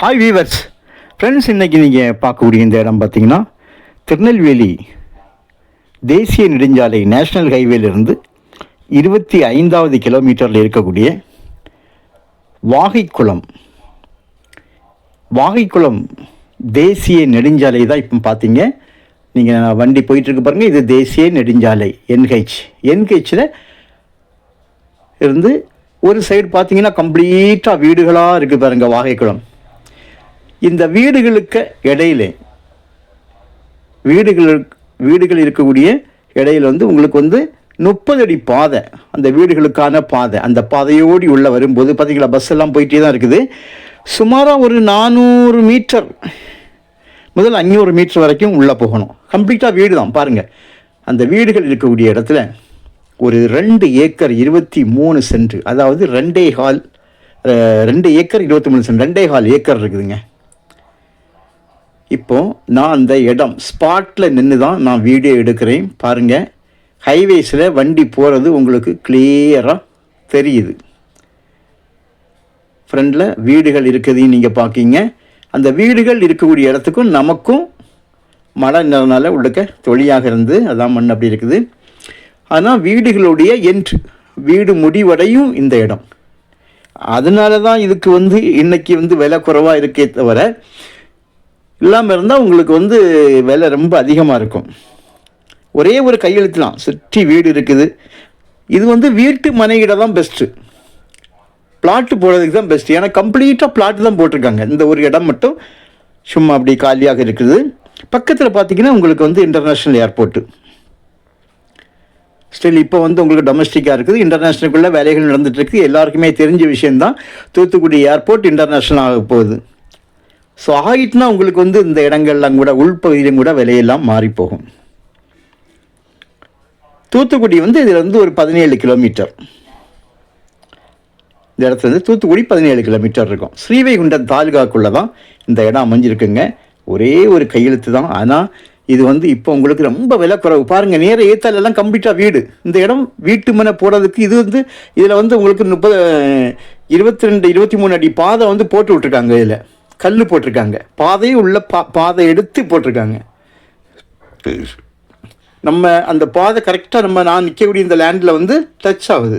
Hi viewers friends இன்றைக்கி நீங்கள் பார்க்கக்கூடிய இந்த இடம் பார்த்தீங்கன்னா திருநெல்வேலி தேசிய நெடுஞ்சாலை நேஷனல் ஹைவேலிருந்து இருபத்தி ஐந்தாவது கிலோமீட்டரில் இருக்கக்கூடிய வாகைக்குளம். வாகைக்குளம் தேசிய நெடுஞ்சாலை தான் இப்போ பார்த்தீங்க. நீங்கள் வண்டி போயிட்டுருக்கு பாருங்கள் இது தேசிய நெடுஞ்சாலை என்ஹெச் என்ஹெச்சில் இருந்து ஒரு சைடு பார்த்தீங்கன்னா கம்ப்ளீட்டாக வீடுகளாக இருக்குது பாருங்கள் வாகைக்குளம். இந்த வீடுகளுக்கு இடையில வீடுகள் வீடுகள் இருக்கக்கூடிய இடையில வந்து உங்களுக்கு வந்து முப்பது அடி பாதை அந்த வீடுகளுக்கான பாதை அந்த பாதையோடி உள்ளே வரும்போது பார்த்திங்களா பஸ் எல்லாம் போயிட்டே தான் இருக்குது. சுமாராக ஒரு நானூறு மீட்டர் முதல் அஞ்சூறு மீட்டர் வரைக்கும் உள்ளே போகணும். கம்ப்ளீட்டாக வீடு தான் பாருங்கள் அந்த வீடுகள் இருக்கக்கூடிய இடத்துல ஒரு ரெண்டு ஏக்கர் இருபத்தி மூணு சென்ட் அதாவது ரெண்டே ஹால் ரெண்டு ஏக்கர் இருபத்தி மூணு சென்ட் ரெண்டே ஹால் ஏக்கர் இருக்குதுங்க. இப்போ நான் அந்த இடம் ஸ்பாட்டில் நின்று தான் நான் வீடியோ எடுக்கிறேன். பாருங்கள் ஹைவேஸில் வண்டி போகிறது உங்களுக்கு கிளியராக தெரியுது. ஃப்ரண்டில் வீடுகள் இருக்குதையும் நீங்கள் பார்க்கிங்க அந்த வீடுகள் இருக்கக்கூடிய இடத்துக்கும் நமக்கும் மழை நிறனால உள்ளக்க தொழியாக இருந்து அதான் மண் அப்படி இருக்குது. ஆனால் வீடுகளுடைய என்ட்ரு வீடு முடிவடையும் இந்த இடம். அதனால தான் இதுக்கு வந்து இன்றைக்கி வந்து விலை குறைவாக இருக்கே தவிர இல்லாமல் இருந்தால் உங்களுக்கு வந்து விலை ரொம்ப அதிகமாக இருக்கும். ஒரே ஒரு கையெழுத்துலாம் சுற்றி வீடு இருக்குது. இது வந்து வீட்டு மனைகிட தான் பெஸ்ட்டு பிளாட்டு போடுறதுக்கு தான் பெஸ்ட் ஏன்னா கம்ப்ளீட்டாக பிளாட்டு தான் போட்டிருக்காங்க. இந்த ஒரு இடம் மட்டும் சும்மா அப்படி காலியாக இருக்குது. பக்கத்தில் பார்த்தீங்கன்னா உங்களுக்கு வந்து இன்டர்நேஷ்னல் ஏர்போர்ட்டு ஸ்டில் இப்போ வந்து உங்களுக்கு டொமஸ்டிக்காக இருக்குது. இன்டர்நேஷ்னலுக்குள்ளே வேலைகள் நடந்துகிட்ருக்கு எல்லாருக்குமே தெரிஞ்ச விஷயம்தான். தூத்துக்குடி ஏர்போர்ட் இன்டர்நேஷ்னல் ஆக போகுது. ஸோ ஆகிட்டுனா உங்களுக்கு வந்து இந்த இடங்கள்லாம் கூட உள்பகுதியிலும் கூட விலையெல்லாம் மாறி போகும் தூத்துக்குடி வந்து இதில் வந்து ஒரு பதினேழு கிலோமீட்டர். இந்த இடத்துல வந்து தூத்துக்குடி பதினேழு கிலோமீட்டர் இருக்கும். ஸ்ரீவைகுண்டம் தாலுகாக்குள்ளே தான் இந்த இடம் அமைஞ்சிருக்குங்க. ஒரே ஒரு கையெழுத்து தான். ஆனால் இது வந்து இப்போ உங்களுக்கு ரொம்ப விலை குறைவு. பாருங்கள் நேர ஏத்தாலெல்லாம் கம்ப்ளீட்டாக வீடு. இந்த இடம் வீட்டு மனை போடுறதுக்கு இது வந்து இதில் வந்து உங்களுக்கு முப்பது இருபத்தி ரெண்டு இருபத்தி மூணு அடி பாதை வந்து போட்டு விட்ருக்காங்க இதில். கல் போட்டிருக்காங்க. பாதையும் உள்ள பா பாதை எடுத்து போட்டிருக்காங்க. நம்ம அந்த பாதை கரெக்டாக நம்ம நான் நிற்கக்கூடிய இந்த லேண்டில் வந்து டச் ஆகுது.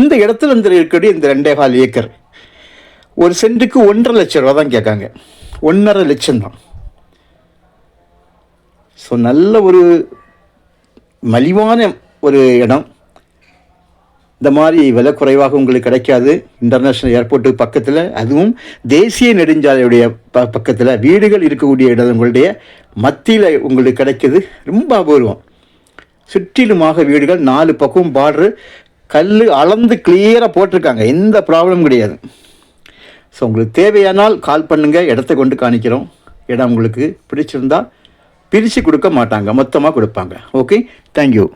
இந்த இடத்துல இந்த இருக்கக்கூடிய இந்த ரெண்டே கால் ஏக்கர் ஒரு சென்ட்டுக்கு ஒன்றரை லட்சம் ரூபா தான் கேட்காங்க. ஒன்றரை லட்சம் தான். ஸோ நல்ல ஒரு மலிவான ஒரு இடம். இந்த மாதிரி விலை குறைவாக உங்களுக்கு கிடைக்காது. இன்டர்நேஷ்னல் ஏர்போர்ட்டு பக்கத்தில் அதுவும் தேசிய நெடுஞ்சாலையுடைய ப பக்கத்தில் வீடுகள் இருக்கக்கூடிய இடம் உங்களுடைய மத்தியில் உங்களுக்கு கிடைக்கிது. ரொம்ப அபூர்வம். சுற்றிலுமாக வீடுகள் நாலு பக்கம் பார்டரு கல் அளந்து கிளியராக போட்டிருக்காங்க. எந்த ப்ராப்ளமும் கிடையாது. ஸோ உங்களுக்கு தேவையானால் கால் பண்ணுங்கள் இடத்த கொண்டு காணிக்கிறோம். இடம் உங்களுக்கு பிடிச்சிருந்தா பிரித்து கொடுக்க மாட்டாங்க. மொத்தமாக கொடுப்பாங்க. Okay thank you